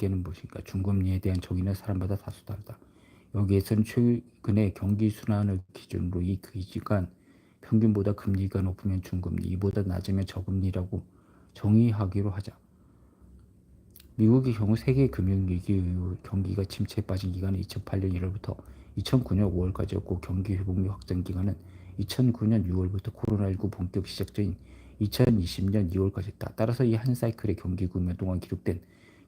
한계는 무엇인가? 중금리에 대한 정의는 사람마다 다소 다르다. 여기에서는 최근의 경기 순환을 기준으로 이 기간 평균보다 금리가 높으면 중금리, 이보다 낮으면 저금리라고 정의하기로 하자. 미국의 경우 세계 금융위기 이후 경기가 침체에 빠진 기간은 2008년 1월부터 2009년 5월까지였고 경기 회복 및 확장 기간은 2009년 6월부터 코로나19 본격 시작 전인 2020년 2월까지였다. 따라서 이 한 사이클의 경기 구매 동안 기록된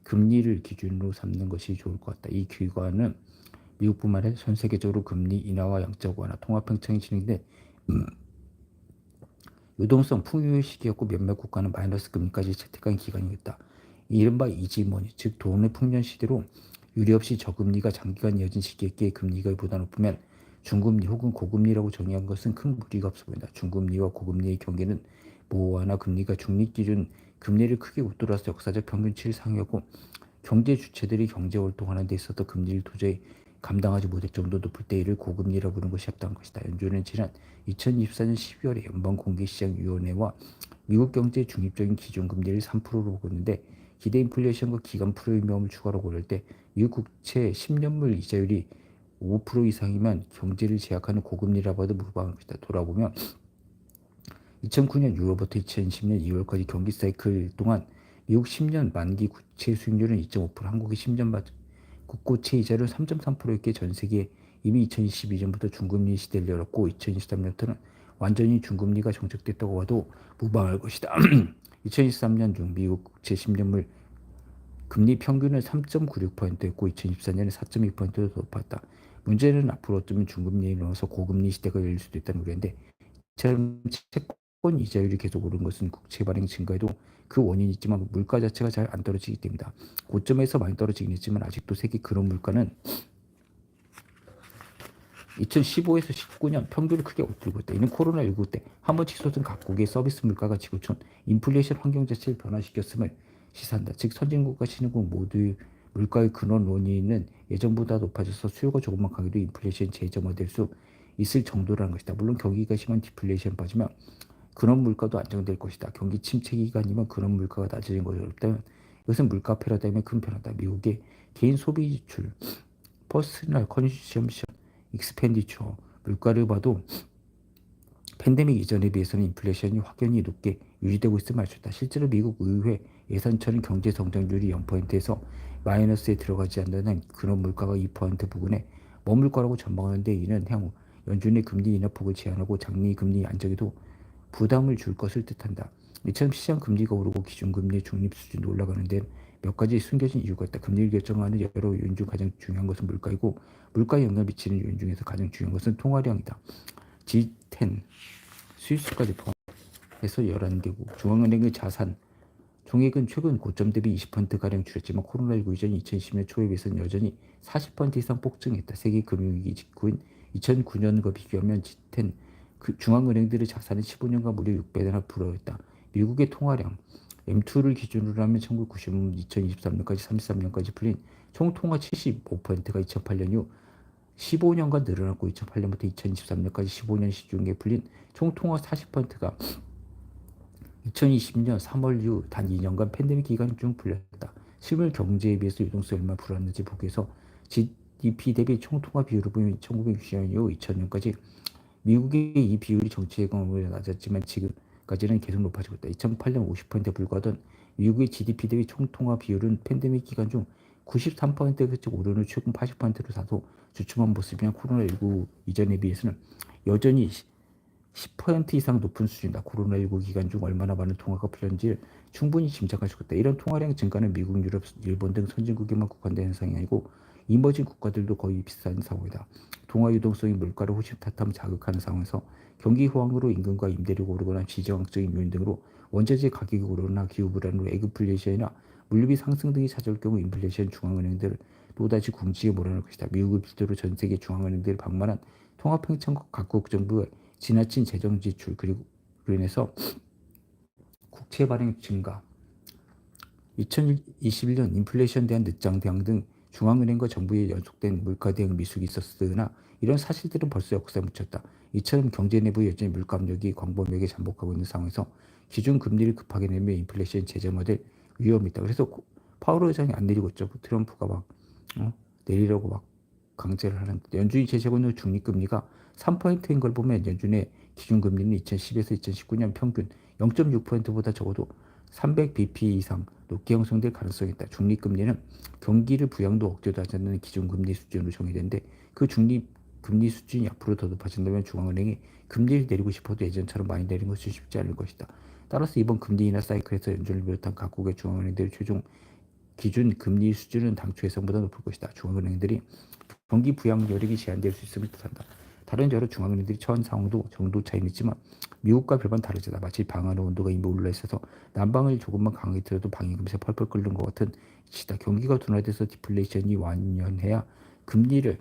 금리를 기준으로 삼는 것이 좋을 것 같다. 이 기관은 미국뿐만 아니라 전 세계적으로 금리 인하와 양적 완화, 통화 팽창이 진행돼 음, 유동성 풍요 시기였고 몇몇 국가는 마이너스 금리까지 채택한 기간이었다. 이른바 이지머니, 즉 돈의 풍년 시대로 유리 없이 저금리가 장기간 이어진 시기였기에 금리가 보다 높으면 중금리 혹은 고금리라고 정의한 것은 큰 무리가 없어 보인다. 중금리와 고금리의 경계는 모호하나 금리가 중립 기준 금리를 크게 웃돌아서 역사적 평균치를 상회하고 경제 주체들이 경제 활동하는 데 있어서 금리를 도저히 감당하지 못할 정도 높을 때 이를 고금리라 부르는 것이 합당한 것이다. 연준은 지난 2024년 12월에 연방공개시장위원회와 미국 경제의 중립적인 기준금리를 3%로 보고 있는데 기대 인플레이션과 기간 프리미엄을 추가로 고를 때 미국 국채 10년물 이자율이 5% 이상이면 경제를 제약하는 고금리라 봐도 무방할 것이다. 돌아보면 2009년 6월부터 2010년 2월까지 경기 사이클 동안 미국 10년 만기 국채 수익률은 2.5%, 한국의 10년 국고채 이자율은 3.3%였기에 전 세계 이미 2022년부터 중금리 시대를 열었고 2023년부터는 완전히 중금리가 정착됐다고 봐도 무방할 것이다. 2023년 중 미국 국채 10년물 금리 평균은 3.96%였고 2024년에 4.2%로 높았다. 문제는 앞으로 어쩌면 중금리에 넣어서 고금리 시대가 열릴 수도 있다는 우려인데 이처 럼 채권 이자율이 계속 오른 것은 국채 발행 증가에도 그 원인이 있지만 물가 자체가 잘 안 떨어지기 때문이다. 고점에서 많이 떨어지긴 했지만 아직도 세계 그런 물가는 2015에서 19년 평균을 크게 웃돌고 있다. 이는 코로나19 때 한 번 치솟은 각국의 서비스 물가가 지구촌 인플레이션 환경 자체를 변화시켰음을 시사한다. 즉 선진국과 신흥국 모두의 물가의 근원 원인은 예전보다 높아져서 수요가 조금만 강해도 인플레이션 재점화될 수 있을 정도라는 것이다. 물론 경기가 심한 디플레이션 빠지면 근원 물가도 안정될 것이다. 경기 침체 기간이면 근원 물가가 낮아진 것이 어렵다면 이것은 물가 패러다임의 큰 변화다. 미국의 개인 소비 지출, 퍼스널 컨슈션, 익스펜디처, 물가를 봐도 팬데믹 이전에 비해서는 인플레이션이 확연히 높게 유지되고 있음을 알 수 있다. 실제로 미국 의회 예산처는 경제 성장률이 0%에서 마이너스에 들어가지 않는 그런 물가가 2% 부근에 머물 거라고 전망하는데 이는 향후 연준의 금리 인하 폭을 제한하고 장기 금리 안정에도 부담을 줄 것을 뜻한다. 이처럼 시장 금리가 오르고 기준금리 중립 수준도 올라가는 데 몇 가지 숨겨진 이유가 있다. 금리를 결정하는 여러 요인 중 가장 중요한 것은 물가이고 물가에 영향을 미치는 요인 중에서 가장 중요한 것은 통화량이다. G10 스위스까지 포함해서 11개국 중앙은행의 자산 총액은 최근 고점 대비 20%가량 줄였지만 코로나19 이전 2020년 초에 비해서는 여전히 40% 이상 폭증했다. 세계 금융위기 직후인 2009년과 비교하면 G10 그 중앙은행들의 자산은 15년간 무려 6배나 불어했다. 미국의 통화량 M2를 기준으로 하면 1990년 2023년까지 33년까지 풀린 총 통화 75%가 2008년 이후 15년간 늘어났고 2008년부터 2023년까지 15년 시중에 풀린 총 통화 40%가 2020년 3월 이후 단 2년간 팬데믹 기간 중 풀렸다. 실물 경제에 비해서 유동성이 얼마나 불었는지 보기 위해서 GDP 대비 총 통화 비율을 보면 1960년 이후 2000년까지 미국의 이 비율이 정치 예금으로 낮았지만 지금 까지는 계속 높아지고 있다. 2008년 50%에 불과하던 미국의 GDP 대비 총통화 비율은 팬데믹 기간 중 93%가 오르는 최근 80%로 사도 주춤한 모습이면 코로나19 이전에 비해서는 여전히 10% 이상 높은 수준이다. 코로나19 기간 중 얼마나 많은 통화가 풀렸는지 충분히 짐작할 수 있다. 이런 통화량 증가는 미국, 유럽, 일본 등 선진국에만 국한된 현상이 아니고 이머징 국가들도 거의 비슷한 상황이다. 동화 유동성이 물가를 호시탐탐 자극하는 상황에서 경기 호황으로 임금과 임대료가 오르거나 지정학적인 요인 등으로 원자재 가격이 오르거나 기후 불안으로 에그플레이션이나 물류비 상승 등이 찾아올 경우 인플레이션 중앙은행들을 또다시 궁지에 몰아넣을 것이다. 미국을 필두로 전 세계 중앙은행들을 방만한 통화팽창과 각국 정부의 지나친 재정 지출 그리고 그로 인해서 국채 발행 증가 2021년 인플레이션 대한 늦장 대응 등 중앙은행과 정부의 연속된 물가 대응 미숙이 있었으나 이런 사실들은 벌써 역사에 묻혔다. 이처럼 경제 내부 여전히 물감력이 광범위하게 잠복하고 있는 상황에서 기준 금리를 급하게 내며 인플레이션 재점화될 위험이 있다. 그래서 파월 의장이 안 내리고 있죠. 트럼프가 막 어? 내리려고 막 강제를 하는데 연준이 제시하고 있는 중립금리가 3%인 걸 보면 연준의 기준금리는 2010에서 2019년 평균 0.6%보다 적어도 300bp 이상 높게 형성될 가능성이 있다. 중립금리는 경기를 부양도 억제도 하지 않는 기준금리 수준으로 정의되는데 그 중립금리 수준이 앞으로 더 높아진다면 중앙은행이 금리를 내리고 싶어도 예전처럼 많이 내리는 것이 쉽지 않을 것이다. 따라서 이번 금리 인하 사이클에서 연준을 비롯한 각국의 중앙은행들의 최종 기준 금리 수준은 당초 예상보다 높을 것이다. 중앙은행들이 경기 부양 여력이 제한될 수 있음을 뜻한다. 다른 여러 중앙은행들이 처한 상황도 정도 차이는 있지만 미국과 별반 다르지다. 마치 방 안의 온도가 이미 올라 있어서 난방을 조금만 강하게 틀어도 방이 금세 펄펄 끓는 것 같은 시다. 경기가 둔화돼서 디플레이션이 완연해야 금리를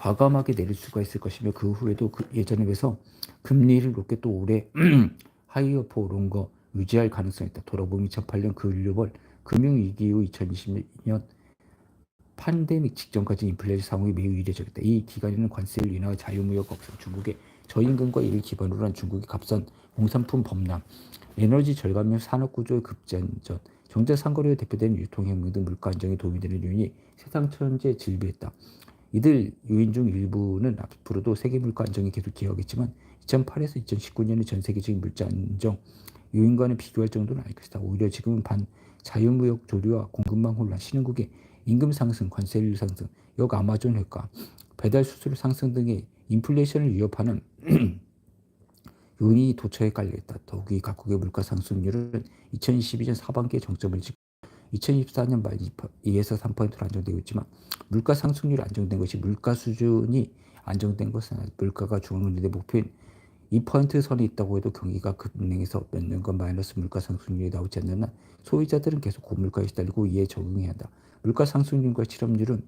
과감하게 내릴 수가 있을 것이며 그 후에도 그 예전에 비해서 금리를 높게 또 오래 하이어포 오른 거 유지할 가능성이 있다. 돌아보면 2008년 그 글로벌 금융위기 이후 2020년 팬데믹 직전까지 인플레이션 상황이 매우 이례적이다. 이 기간에는 관세를 인하 자유무역 억상, 중국의 저임금과 이를 기반으로 한 중국의 값싼 공산품 범람, 에너지 절감 및 산업 구조의 급전전, 경제 상거래로 대표되는 유통혁명 등 물가 안정에 도움이 되는 요인이 세상 천지에 질비했다. 이들 요인 중 일부는 앞으로도 세계 물가 안정이 계속 기여하겠지만 2008에서 2019년의 전 세계적인 물가 안정 요인과는 비교할 정도는 아닐 것이다. 오히려 지금은 반 자유무역 조류와 공급망 혼란, 신흥국의 임금 상승, 관세율 상승, 역 아마존 효과, 배달 수수료 상승 등의 인플레이션을 위협하는 요인이 도처에 깔려있다. 더욱이 각국의 물가 상승률은 2022년 상반기에 정점을 찍고 2024년 말 2에서 3%로 안정되고 있지만 물가 상승률이 안정된 것이 물가 수준이 안정된 것은 아니다. 물가가 중앙은행의 목표인 2% 선이 있다고 해도 경기가 급등해서 몇 년간 마이너스 물가 상승률이 나오지 않는 한 소비자들은 계속 고물가에 시달리고 이에 적응해야 한다. 물가 상승률과 실업률은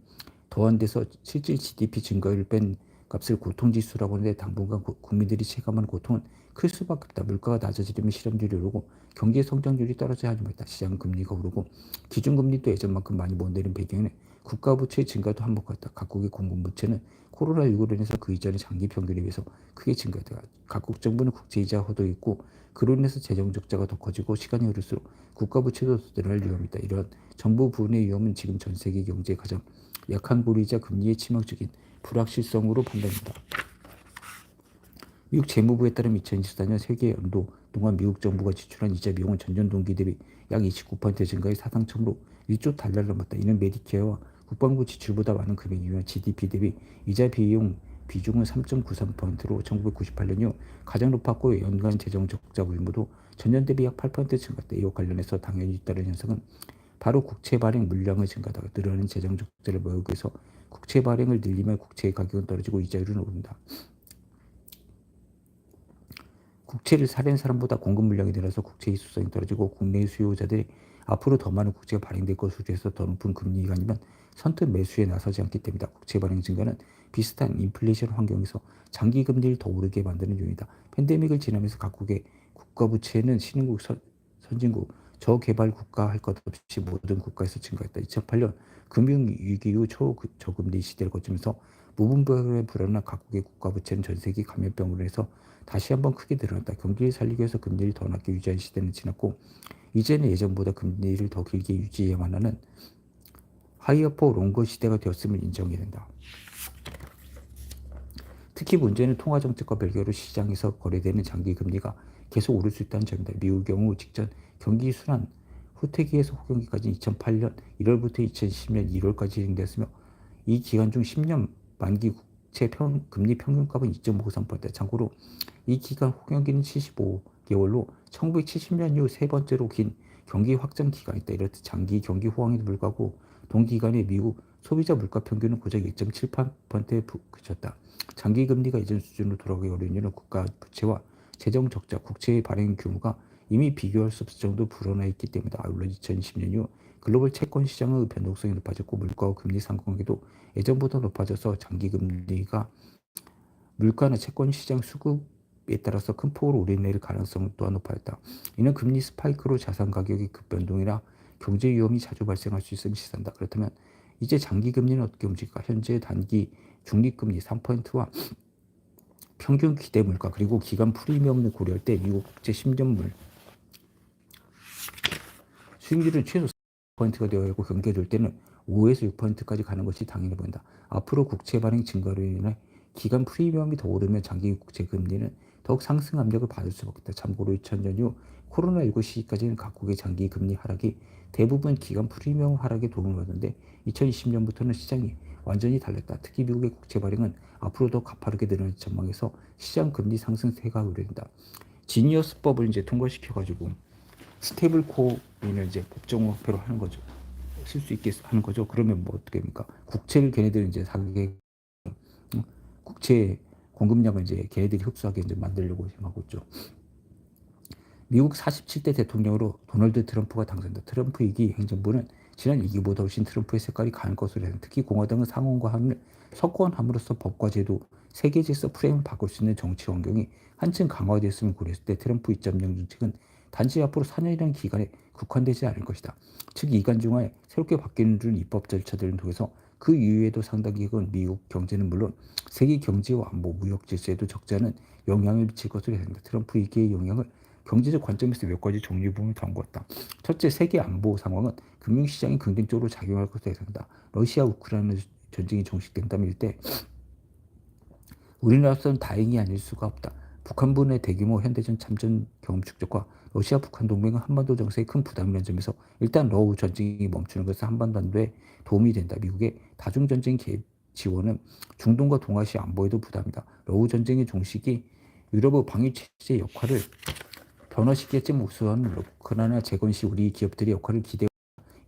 더한돼서 실질 GDP 증가율을 뺀 값을 고통지수라고 하는데 당분간 고, 국민들이 체감하는 고통은 클 수밖에 없다. 물가가 낮아지려면 실업률이 오르고 경기 성장률이 떨어져야 하는 것이다. 시장 금리가 오르고 기준금리도 예전만큼 많이 못 내린 배경에는 국가 부채의 증가도 한몫했다. 각국의 공공 부채는 코로나19로 인해서 그 이전의 장기 평균에 비해서 크게 증가했다. 각국 정부는 국제이자 허도 있고 그로 인해서 재정 적자가 더 커지고 시간이 흐를수록 국가 부채도 더 늘어날 위험이 있다. 이런 정부 부분의 위험은 지금 전 세계 경제의 가장 약한 고리이자 금리의 치명적인 불확실성으로 판단된다. 미국 재무부에 따르면 2024년 세계 연도 동안 미국 정부가 지출한 이자 비용은 전년 동기 대비 약 29% 증가해 사상 처음으로 1조 달러를 넘었다. 이는 메디케어와 국방부 지출보다 많은 금액이며 GDP 대비 이자 비용 비중은 3.93%로 1998년 이후 가장 높았고 연간 재정 적자 규모도 전년 대비 약 8% 증가했다. 이와 관련해서 당연히 잇따른 현상은 바로 국채 발행 물량을 증가하다가 늘어나는 재정 적자를 메우기 위해서 국채 발행을 늘리면 국채의 가격은 떨어지고 이자율은 오른다. 국채를 사려는 사람보다 공급 물량이 늘어서 국채 희소성이 떨어지고 국내 수요자들이 앞으로 더 많은 국채가 발행될 것으로 해서 더 높은 금리 기간이면 선뜻 매수에 나서지 않기 때문이다. 국채 발행 증가는 비슷한 인플레이션 환경에서 장기 금리를 더 오르게 만드는 요인이다. 팬데믹을 지나면서 각국의 국가 부채는 신흥국, 선, 선진국, 저개발 국가 할 것 없이 모든 국가에서 증가했다. 2008년 금융위기 이후 초저금리 시대를 거치면서 무분별의 불안한 각국의 국가 부채는 전 세계 감염병으로 해서 다시 한번 크게 늘어났다. 경기를 살리기 위해서 금리를 더 낮게 유지한 시대는 지났고 이제는 예전보다 금리를 더 길게 유지해야만 하는 하이어포 롱거 시대가 되었음을 인정해야 된다. 특히 문제는 통화 정책과 별개로 시장에서 거래되는 장기 금리가 계속 오를 수 있다는 점이다. 미국 경우 직전 경기 순환 후퇴기에서 호경기까지 2008년 1월부터 2010년 1월까지 진행되었으며 이 기간 중 10년 만기 국채 평, 금리 평균값은 2.53%다. 참고로 이 기간 호경기는 75개월로 1970년 이후 세 번째로 긴 경기 확장 기간이다. 이렇듯 장기 경기 호황에도 불구하고 동기간에 미국 소비자 물가 평균은 고작 1.78%에 그쳤다. 장기 금리가 이전 수준으로 돌아가기 어려운 이유는 국가 부채와 재정 적자, 국채의 발행 규모가 이미 비교할 수 없을 정도 불어나 있기 때문이다. 아울러 2020년 이후 글로벌 채권 시장의 변동성이 높아졌고 물가와 금리 상관관계도 예전보다 높아져서 장기 금리가 물가나 채권 시장 수급에 따라서 큰 폭으로 오르내릴 가능성 또한 높아졌다. 이는 금리 스파이크로 자산 가격의 급변동이나 경제 위험이 자주 발생할 수 있음을 시사한다. 그렇다면 이제 장기 금리는 어떻게 움직일까? 현재 단기 중립금리 3%와 평균 기대 물가 그리고 기간 프리미엄을 고려할 때 미국 국제 10년물 수익률은 최소 6%가 되어 있고 경계될 때는 5에서 6%까지 가는 것이 당연히 보인다. 앞으로 국채 발행 증가로 인해 기간 프리미엄이 더 오르면 장기 국채 금리는 더욱 상승 압력을 받을 수밖에 없다. 참고로 2000년 이후 코로나19 시기까지는 각국의 장기 금리 하락이 대부분 기간 프리미엄 하락에 도움을 받는데 2020년부터는 시장이 완전히 달랐다. 특히 미국의 국채 발행은 앞으로 더 가파르게 늘어날 전망에서 시장 금리 상승세가 우려된다. 지니어스법을 이제 통과시켜가지고 스테이블 코인을 이제 법정 화폐로 하는 거죠. 쓸 수 있게 하는 거죠. 그러면 뭐 어떻게 됩니까? 국채를 걔네들이 이제 사게 음, 국채 공급량을 이제 걔네들이 흡수하게 이제 만들려고 하고 있죠. 미국 47대 대통령으로 도널드 트럼프가 당선다. 트럼프 2기 행정부는 지난 2기보다 훨씬 트럼프의 색깔이 강할 것으로 예상. 특히 공화당은 상원과 함을 석권함으로써 법과 제도, 세계 질서 프레임을 바꿀 수 있는 정치 환경이 한층 강화되었음을 고려했을 때 트럼프 2.0 정책은 단지 앞으로 4년이라는 기간에 국한되지 않을 것이다. 즉 이간 중에 새롭게 바뀌는 준 입법 절차들을 통해서 그 이후에도 상당 기간 미국 경제는 물론 세계 경제와 안보, 무역 질서에도 적지 않은 영향을 미칠 것으로 예상된다. 트럼프 2기의 영향을 경제적 관점에서 몇 가지 정리 부분을 담고있다. 첫째, 세계 안보 상황은 금융시장이 긍정적으로 작용할 것으로 예상된다. 러시아 우크라이나 전쟁이 종식된다면 일때 우리나라로서는 다행이 아닐 수가 없다. 북한군의 대규모 현대전 참전 경험 축적과 러시아 북한 동맹은 한반도 정세에 큰 부담이라는 점에서 일단 러우 전쟁이 멈추는 것은 한반도 안도에 도움이 된다. 미국의 다중 전쟁 개입 지원은 중동과 동아시아 안보에도 부담이다. 러우 전쟁의 종식이 유럽의 방위 체제 역할을 변화시켰지만 우선 그러나 재건 시 우리 기업들의 역할을 기대.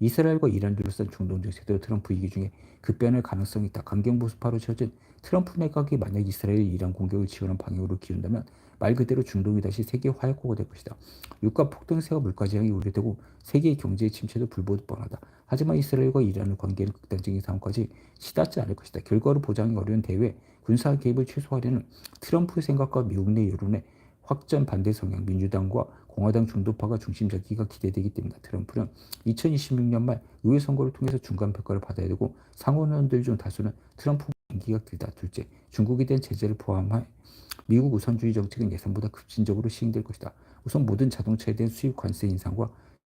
이스라엘과 이란 둘러싼 중동 정세도 트럼프 위기 중에 급변할 가능성이 있다. 강경 보수파로 지어진 트럼프 내각이 만약 이스라엘 이란 공격을 지원한 방향으로 기운다면 말 그대로 중동이 다시 세계 화약고가 될 것이다. 유가 폭등세와 물가 지향이 우려되고 세계 경제 침체도 불보듯 뻔하다. 하지만 이스라엘과 이란의 관계는 극단적인 상황까지 치닫지 않을 것이다. 결과로 보장이 어려운 대외 군사 개입을 최소화하려는 트럼프의 생각과 미국 내 여론의 확전 반대 성향, 민주당과 공화당 중도파가 중심잡기가 기대되기 때문이다. 트럼프는 2026년 말 의회 선거를 통해서 중간 평가를 받아야 되고 상원의원들 중 다수는 트럼프 임기가 길다. 둘째, 중국에 대한 제재를 포함한 미국 우선주의 정책은 예상보다 급진적으로 시행될 것이다. 우선 모든 자동차에 대한 수입 관세 인상과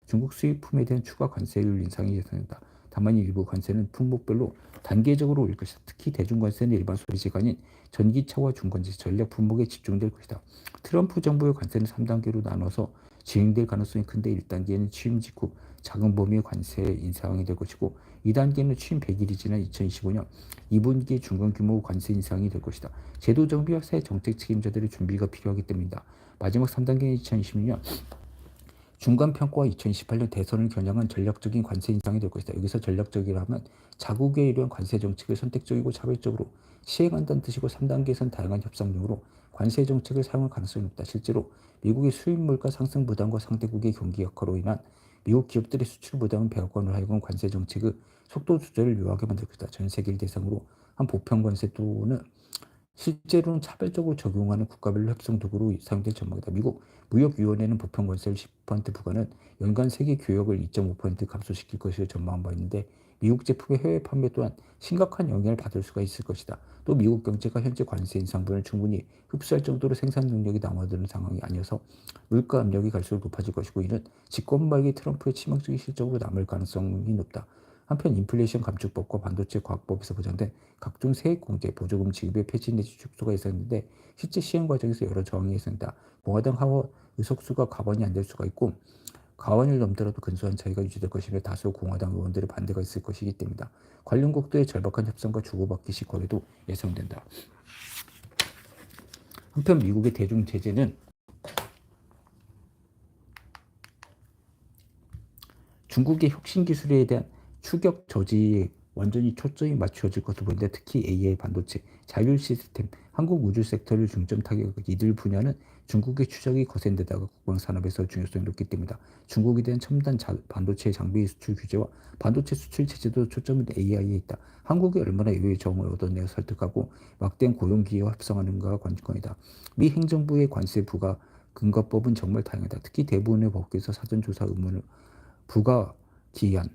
중국 수입품에 대한 추가 관세율 인상이 예상된다. 다만 일부 관세는 품목별로 단계적으로 올릴 것이다. 특히 대중관세는 일반 소비재가 아닌 전기차와 중관세, 전략 품목에 집중될 것이다. 트럼프 정부의 관세는 3단계로 나눠서 진행될 가능성이 큰데 1단계는 취임 직후 작은 범위의 관세 인상이 될 것이고 2단계는 취임 100일이 지난 2025년 2분기 중간 규모 관세 인상이 될 것이다. 제도 정비와 새 정책 책임자들의 준비가 필요하기 때문이다. 마지막 3단계는 2026년 중간 평가와 2028년 대선을 겨냥한 전략적인 관세 인상이 될 것이다. 여기서 전략적이라면 자국에 이르한 관세 정책을 선택적이고 차별적으로 시행한다는 뜻이고 3단계에선 다양한 협상용으로 관세 정책을 사용할 가능성이 높다. 실제로 미국의 수입 물가 상승 부담과 상대국의 경기 약화로 인한 미국 기업들의 수출 부담은 백악관을 하여금 관세 정책의 속도 조절을 요하게 만들 것이다. 전 세계를 대상으로 한 보편 관세 또는 실제로는 차별적으로 적용하는 국가별 협상 도구로 사용될 전망이다. 미국 무역위원회는 보편 관세를 10% 부과는 연간 세계 교역을 2.5% 감소시킬 것으로 전망한 바 있는데 미국 제품의 해외 판매 또한 심각한 영향을 받을 수가 있을 것이다. 또 미국 경제가 현재 관세 인상분을 충분히 흡수할 정도로 생산 능력이 남아드는 상황이 아니어서 물가 압력이 갈수록 높아질 것이고 이는 집권 말기 트럼프의 치명적인 실적으로 남을 가능성이 높다. 한편 인플레이션 감축법과 반도체 과학법에서 보장된 각종 세액 공제, 보조금 지급의 폐지 내지 축소가 예상했는데 실제 시행 과정에서 여러 저항이 예상된다. 공화당 하원 의석수가 과반이 안 될 수가 있고 과반을 넘더라도 근소한 차이가 유지될 것이며 다수 공화당 의원들의 반대가 있을 것이기 때문이다. 관련 국도의 절박한 협상과 주고받기식 거래도 예상된다. 한편 미국의 대중 제재는 중국의 혁신 기술에 대한 추격 저지에 완전히 초점이 맞춰질 것으로 보이는데 특히 AI 반도체, 자율 시스템, 한국 우주 섹터를 중점 타격 이들 분야는 중국의 추적이 거센 데다가 국방 산업에서 중요성이 높기 때문이다. 중국에 대한 첨단 자, 반도체 장비 수출 규제와 반도체 수출 체제도 초점은 AI에 있다. 한국이 얼마나 이의 정을 얻어내어 설득하고 막대한 고용 기회와 합성하는가가 관건이다. 미 행정부의 관세 부과 근거법은 정말 다양하다. 특히 대부분의 법규에서 사전 조사 의무를 부과 기한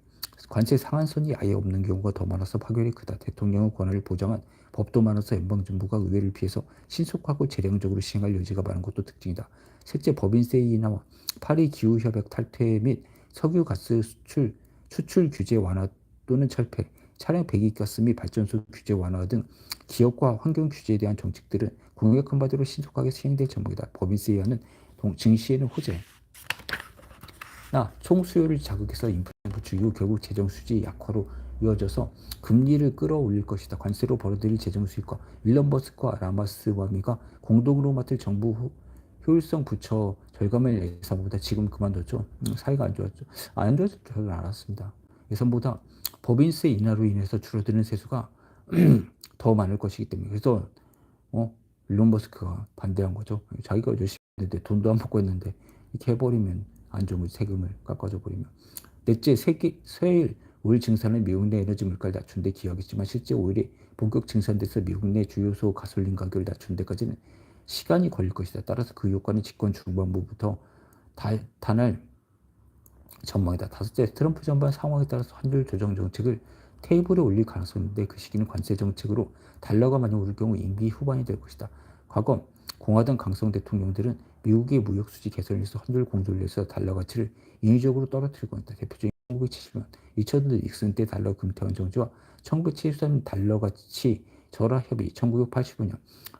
관세 상한선이 아예 없는 경우가 더 많아서 파괴력이 크다. 대통령의 권한을 보장한 법도 많아서 연방정부가 의회를 피해서 신속하고 재량적으로 시행할 여지가 많은 것도 특징이다. 셋째, 법인세 인하와 파리 기후협약 탈퇴 및 석유가스 수출 수출 규제 완화 또는 철폐, 차량 배기가스 및 발전소 규제 완화 등 기업과 환경 규제에 대한 정책들은 공약한 바대로 신속하게 시행될 전망이다. 법인세 이하는 동- 증시에는 호재. 나 총수요를 자극해서 인플레 주요 결국 재정 수지 약화로 이어져서 금리를 끌어올릴 것이다. 관세로 벌어들일 재정 수익과 윌런 버스과 라마스 와미가 공동으로 맡을 정부 후- 효율성 부처 절감을 예상보다 지금 그만뒀죠. 음, 사이가 안 좋았죠. 아, 안 좋았을 줄 알았습니다. 예상보다 법인세 인하로 인해서 줄어드는 세수가 더 많을 것이기 때문에 그래서 어 일론 머스크가 반대한 거죠. 자기가 열심히 했는데 돈도 안 받고 했는데 이렇게 해버리면 안 좋은 거지 세금을 깎아줘 버리면. 넷째 세계 세일 오일 증산은 미국 내 에너지 물가를 낮춘 데 기여하겠지만 실제 오일이 본격 증산돼서 미국 내 주요소 가솔린 가격을 낮춘 데까지는 시간이 걸릴 것이다. 따라서 그 효과는 집권 중반부부터 다, 단할 전망이다. 다섯째, 트럼프 정부의 상황에 따라서 환율 조정 정책을 테이블에 올릴 가능성이 있는데 그 시기는 관세 정책으로 달러가 많이 오를 경우 임기 후반이 될 것이다. 과거 공화당 강성 대통령들은 미국의 무역 수지 개선을 위해서 환율 공조를 해서 달러 가치를 인위적으로 떨어뜨리고 있다. 대표적인 1970년 2000년 닉슨 때 달러 금태환 정지와 1973년 달러 가치 절하 협의, 1985년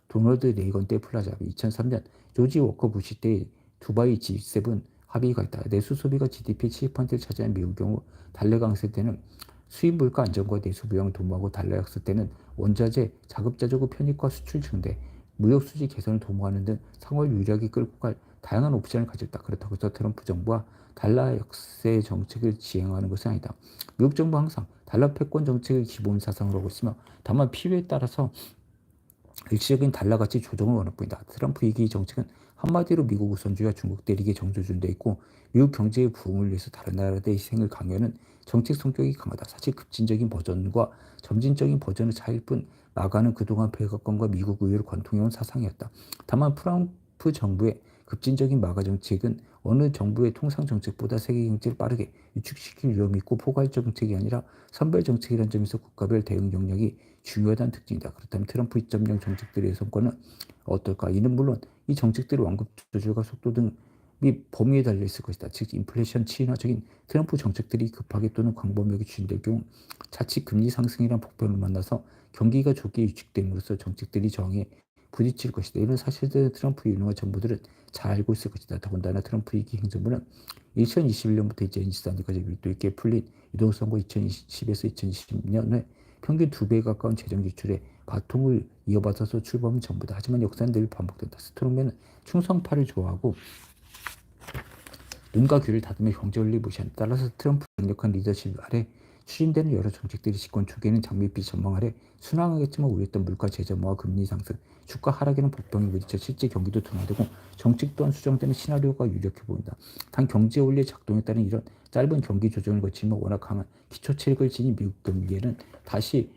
도널드 레이건 때 플라자 합의, 2003년 조지 워커 부시 때 두바이 G7 합의가 있다. 내수 소비가 GDP 70%를 차지하는 미국 경우 달러 강세 때는 수입 물가 안정과 내수 부양 도모하고 달러 약세 때는 원자재, 자급자족의 편익과 수출 증대, 무역 수지 개선을 도모하는 등 상월 유리하게 끌고 갈 다양한 옵션을 가졌다. 그렇다고 해서 트럼프 정부와 달러 역세 정책을 지행하는 것은 아니다. 미국 정부 는 항상 달러 패권 정책을 기본 사상으로 하고 있으며 다만 필요에 따라서 일시적인 달러 가치 조정을 원할 뿐이다. 트럼프 이기 정책은 한마디로 미국 우선주의와 중국 대륙의 정조준돼 있고 미국 경제의 부흥을 위해서 다른 나라들의 희생을 강요하는 정책 성격이 강하다. 사실 급진적인 버전과 점진적인 버전의 차이일 뿐 마가는 그동안 백악관과 미국 의회를 관통해온 사상이었다. 다만 트럼프 정부의 급진적인 마가 정책은 어느 정부의 통상 정책보다 세계 경제를 빠르게 위축시킬 위험이 있고 포괄적 정책이 아니라 선별 정책이라는 점에서 국가별 대응 역량이 중요하다는 특징이다. 그렇다면 트럼프 2.0 정책들의 성과는 어떨까? 이는 물론 이 정책들의 완급 조절과 속도 등및 범위에 달려 있을 것이다. 즉 인플레이션 친화적인 트럼프 정책들이 급하게 또는 광범위하게 추진될 경우 자칫 금리 상승이란 폭변을 만나서 경기가 좋게 위축됨으로써 정책들이 저항에 부딪힐 것이다. 이런 사실들을 트럼프 유능한 정부들은 잘 알고 있을 것이다. 더군다나 트럼프 이기 행정부는 2021년부터 2024년까지 밀도 있게 풀린 유동성과 2020에서 2020년에 평균 두 배 가까운 재정 지출에 바통을 이어받아서 출범한 정부다. 하지만 역사는 늘 반복된다. 스트롱맨은 충성파를 좋아하고 눈과 귀를 닫으며 경제 원리 무시한다. 따라서 트럼프 강력한 리더십 아래 추진되는 여러 정책들이 집권 초기에는 장밋빛 전망 아래 순항하겠지만 우려했던 물가 제재와 금리 상승, 주가 하락에는 복병이 부딪혀 실제 경기도 둔화되고 정책 또한 수정되는 시나리오가 유력해 보인다. 단 경제 원리의 작동에 따른 이런 짧은 경기 조정을 거치며 워낙 강한 기초 체력을 지닌 미국 경기에는 다시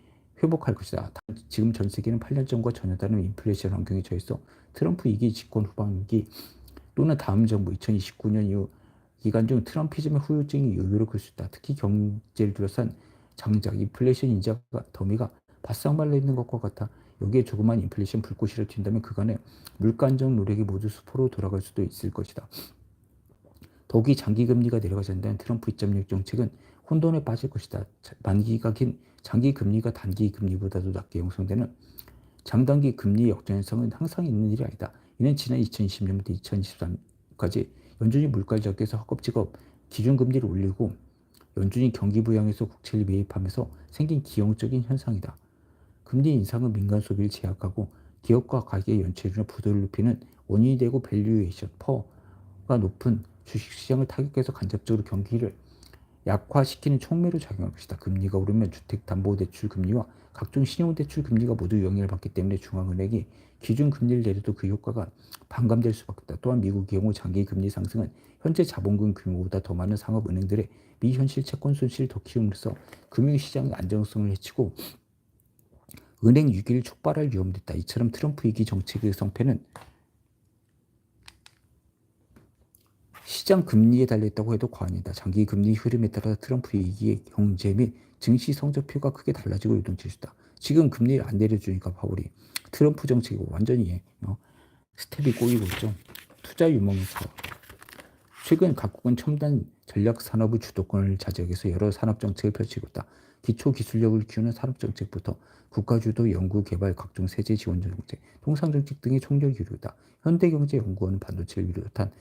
회복할 것이다. 단 지금 전 세계는 8년 전과 전혀 다른 인플레이션 환경에 처해서 트럼프 2기 집권 후반기 또는 다음 정부 2029년 이후 기간 중 트럼피즘의 후유증이 의외로 클 수 있다. 특히 경제를 둘러싼 장작, 인플레이션 인자가 더미가 바싹 말라 있는 것과 같아 여기에 조그만 인플레이션 불꽃이를 튄다면 그간의 물가 안정 노력이 모두 수포로 돌아갈 수도 있을 것이다. 더욱이 장기 금리가 내려가지 않는 트럼프 2.6 정책은 혼돈에 빠질 것이다. 만기가 긴 장기 금리가 단기 금리보다도 낮게 형성되는 장단기 금리 역전성은 항상 있는 일이 아니다. 이는 지난 2020년부터 2023까지 연준이 물가를 잡기 위해서 허겁지겁 기준금리를 올리고 연준이 경기 부양에서 국채를 매입하면서 생긴 기형적인 현상이다. 금리 인상은 민간 소비를 제약하고 기업과 가계의 연체율이나 부도를 높이는 원인이 되고 밸류에이션 퍼가 높은 주식시장을 타격해서 간접적으로 경기를 약화시키는 촉매로 작용할 것이다. 금리가 오르면 주택담보대출 금리와 각종 신용대출 금리가 모두 영향을 받기 때문에 중앙은행이 기준 금리를 내려도 그 효과가 반감될 수밖에 없다. 또한 미국의 경우 장기 금리 상승은 현재 자본금 규모보다 더 많은 상업은행들의 미현실 채권 손실을 더 키움으로써 금융시장의 안정성을 해치고 은행 위기를 촉발할 위험도 있다. 이처럼 트럼프 위기 정책의 성패는 시장 금리에 달려있다고 해도 과언이다. 장기 금리 흐름에 따라 트럼프 위기의 경제 및 증시 성적표가 크게 달라지고 요동칠 수 있다. 지금 금리를 안 내려주니까 파월이 트럼프 정책이 완전히 어, 스텝이 꼬이고 있죠. 투자 유망에서 최근 각국은 첨단 전략 산업의 주도권을 차지하기 위해서 여러 산업 정책을 펼치고 있다. 기초 기술력을 키우는 산업 정책부터 국가 주도 연구 개발 각종 세제 지원 정책, 통상 정책 등의 총력이 이루다. 현대경제연구원은 반도체를 비롯한 음,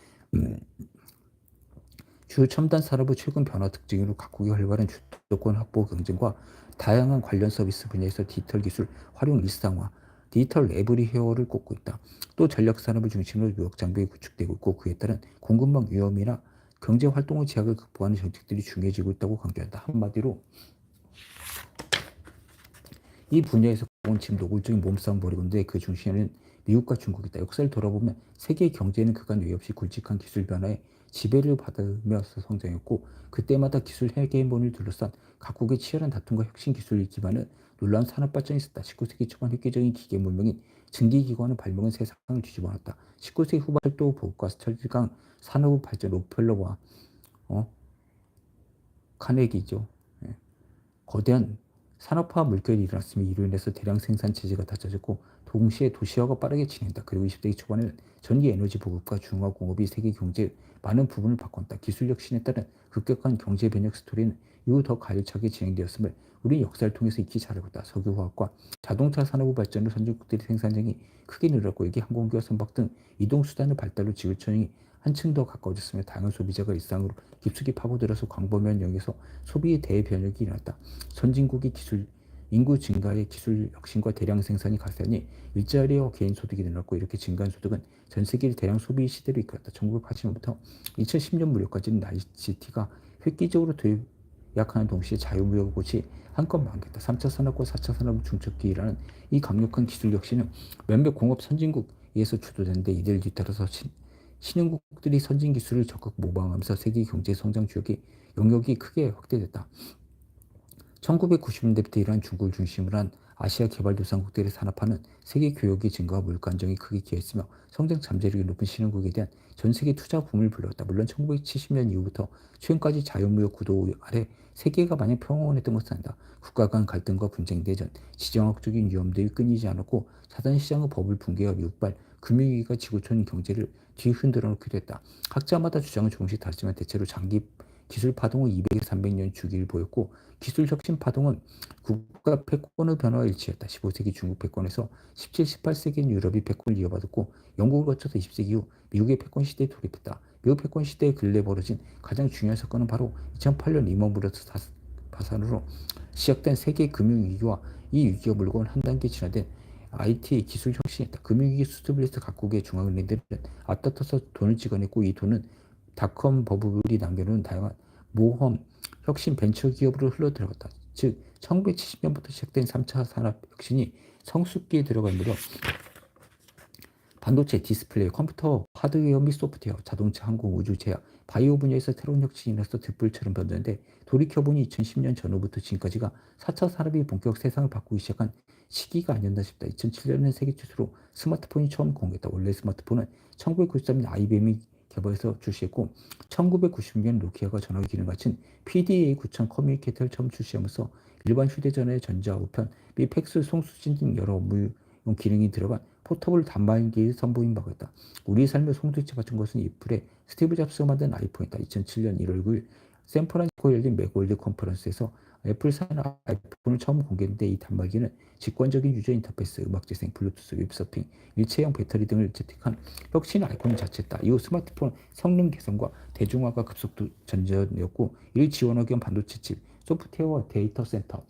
주요 첨단 산업의 최근 변화 특징으로 각국의 활발한 주도권 확보 경쟁과 다양한 관련 서비스 분야에서 디지털 기술 활용 일상화, 디지털 에브리 헤어를 꼽고 있다. 또 전력 산업을 중심으로 유역 장벽이 구축되고 있고 그에 따른 공급망 위험이나 경제 활동의 제약을 극복하는 정책들이 중요해지고 있다고 강조한다. 한마디로 이 분야에서 온 지금 노골적인 몸싸움 벌이고 있는데 그 중심에는 미국과 중국이다. 역사를 돌아보면 세계 경제는 그간 왜 없이 굵직한 기술 변화에 지배를 받으면서 성장했고 그때마다 기술 해계문을 둘러싼 각국의 치열한 다툼과 혁신 기술 기반은 놀라운 산업 발전이 있었다. 19세기 초반 획기적인 기계 문명인 증기기관의 발명은 세상을 뒤집어 놨다. 19세기 후반 철도 보급과 철강 산업 발전 로펠러와 어? 카네기죠. 예. 거대한 산업화 물결이 일어났으며 이로 인해서 대량 생산 체제가 닫혀졌고 동시에 도시화가 빠르게 진행했다. 그리고 20세기 초반에는 전기 에너지 보급과 중화 공업이 세계 경제의 많은 부분을 바꿨다. 기술 혁신에 따른 급격한 경제 변혁 스토리는 이후 더 가열차게 진행되었음을 우리 역사를 통해서 익히 잘 알고 있다. 석유화학과 자동차 산업의 발전으로 선진국들의 생산량이 크게 늘었고 여기 항공기와 선박 등 이동 수단의 발달로 지구촌이 한층 더 가까워졌으며 다양한 소비자가 일상으로 깊숙이 파고들어서 광범위한 영역에서 소비의 대변혁이 일어났다. 선진국의 기술 인구 증가의 기술 혁신과 대량 생산이 가세하니 일자리와 개인 소득이 늘었고 이렇게 증가한 소득은 전 세계를 대량 소비 시대로 이끌었다. 1980년부터 2010년 무렵까지는 나이시티가 획기적으로 도약하는 동시에 자유무역꽃이 한껏 만겠다. 3차 산업과 4차 산업 중첩기라는 이 강력한 기술 혁신은 몇몇 공업 선진국에서 주도되는데 이들 뒤따라서 신, 신흥국들이 선진 기술을 적극 모방하면서 세계 경제 성장 주역이 영역이 크게 확대됐다. 1990년대부터 이러한 중국을 중심으로 한 아시아 개발도상국들의 산업화는 세계 교역의 증가와 물가 안정이 크게 기여했으며 성장 잠재력이 높은 신흥국에 대한 전 세계 투자 붐을 불러왔다. 물론 1970년 이후부터 최근까지 자유무역 구도 아래 세계가 마냥 평온했던 것은 아니다. 국가 간 갈등과 분쟁 대전, 지정학적인 위험들이 끊이지 않았고 자산시장의 버블 붕괴와 미국발 금융위기가 지구촌 경제를 뒤흔들어 놓기도 했다. 각자마다 주장은 조금씩 다르지만 대체로 장기 기술 파동은 200에서 300년 주기를 보였고 기술 혁신 파동은 국가 패권의 변화와 일치했다. 15세기 중국 패권에서 17, 18세기엔 유럽이 패권을 이어받았고 영국을 거쳐서 20세기 후 미국의 패권 시대에 돌입했다. 미국 패권 시대에 근래 벌어진 가장 중요한 사건은 바로 2008년 리먼 브러스 파산으로 시작된 세계 금융 위기와 이 위기가 물건 한 단계 진화된 IT 기술 혁신이다. 금융위기 해서 각국의 중앙은행들은 앞다퉈서 돈을 찍어냈고 이 돈은 닷컴 버블이 남겨놓은 다양한 모험, 혁신 벤처 기업으로 흘러들어갔다. 즉 1970년부터 시작된 3차 산업 혁신이 성숙기에 들어간 무렵 반도체, 디스플레이, 컴퓨터, 하드웨어 및 소프트웨어, 자동차, 항공, 우주, 제약, 바이오 분야에서 새로운 혁신이 일어나서 들불처럼 번졌는데 돌이켜보니 2010년 전후부터 지금까지가 4차 산업이 본격 세상을 바꾸기 시작한 시기가 아니었나 싶다. 2007년에 세계 최초로 스마트폰이 처음 공개했다. 원래 스마트폰은 1993년 IBM이 개발해서 출시했고 1996년 노키아가 전화기 기능 갖춘 PDA 9000 커뮤니케이터를 처음 출시하면서 일반 휴대전화의 전자 우편 및 팩스 송수신 등 여러 업무용 기능이 들어간 포터블 단말기를 선보인 바가 있다. 우리 삶의 송두리째 같은 것은 이플의 스티브 잡스가 만든 아이폰이다. 2007년 1월 9일 샌프란시스코에 열린 맥월드 컨퍼런스에서 애플산 아이폰을 처음 공개했는데 이 단말기는 직관적인 유저 인터페이스, 음악 재생, 블루투스, 웹서핑, 일체형 배터리 등을 채택한 혁신 아이폰 자체다. 이후 스마트폰 성능 개선과 대중화가 급속도 전전이었고 이를 지원하기 위한 반도체 칩, 소프트웨어와 데이터 센터,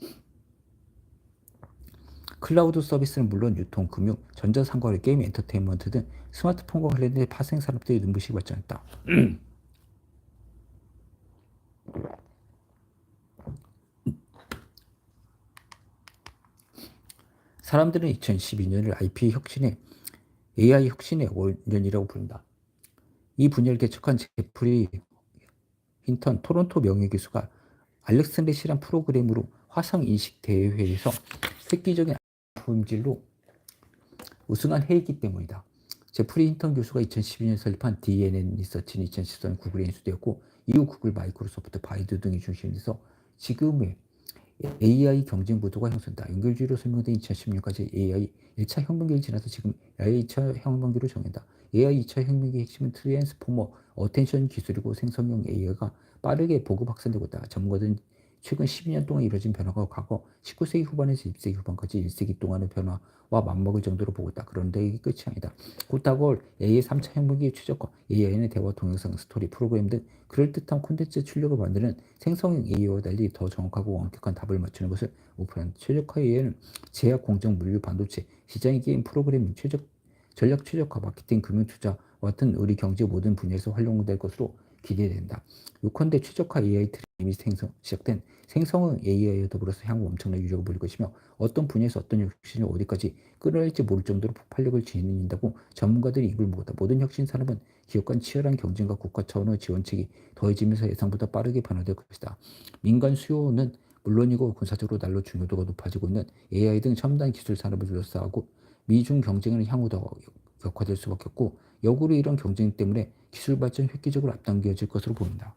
클라우드 서비스는 물론 유통, 금융, 전자상거래, 게임, 엔터테인먼트 등 스마트폰과 관련된 파생 산업들이 눈부시게 발전했다. 사람들은 2012년을 IP 혁신의 AI 혁신의 5년이라고 부른다. 이 분야를 개척한 제프리 힌턴 토론토 명예교수가 알렉산드시란 프로그램으로 화상 인식 대회에서 획기적인 품질로 우승한 해이기 때문이다. 제프리 힌턴 교수가 2012년 설립한 DNN 리서치는 2014년 구글에 인수되었고 이후 구글, 마이크로소프트, 바이두 등이 중심에서 지금의 AI 경쟁 구도가 형성된다. 연결주의로 설명된 2016년까지 AI 1차 혁명기를 지나서 지금 AI 2차 혁명기로 정한다. AI 2차 혁명기의 핵심은 트랜스포머 어텐션 기술이고 생성형 AI가 빠르게 보급 확산되고 있다. 전문가들은 최근 12년 동안 이뤄진 변화가 과거 19세기 후반에서 20세기 후반까지 1세기 동안의 변화와 맞먹을 정도로 보고 있다. 그런데 이게 끝이 아니다. 곧다고 AI 3차 혁명기의 최적화, AI는 대화, 동영상, 스토리, 프로그램 등 그럴듯한 콘텐츠 출력을 만드는 생성형 AI와 달리 더 정확하고 완벽한 답을 맞추는 것을 목표한 최적화 AI는 제약, 공정, 물류, 반도체, 시장의 게임, 프로그래밍, 최적, 전략 최적화, 마케팅, 금융, 투자 같은 우리 경제 모든 분야에서 활용될 것으로 기대된다. 요컨대 최적화 AI 트렌드 이미 생성, 시작된 생성형 AI와 더불어서 향후 엄청난 유력을 보일 것이며 어떤 분야에서 어떤 혁신을 어디까지 끌어낼지 모를 정도로 폭발력을 지닌다고 전문가들이 입을 모았다. 모든 혁신 산업은 기업 간 치열한 경쟁과 국가 차원의 지원책이 더해지면서 예상보다 빠르게 변화될 것이다. 민간 수요는 물론이고 군사적으로 날로 중요도가 높아지고 있는 AI 등 첨단 기술 산업을 둘러싸고 미중 경쟁은 향후 더 격화될 수밖에 없고 역으로 이런 경쟁 때문에 기술 발전 획기적으로 앞당겨질 것으로 보인다.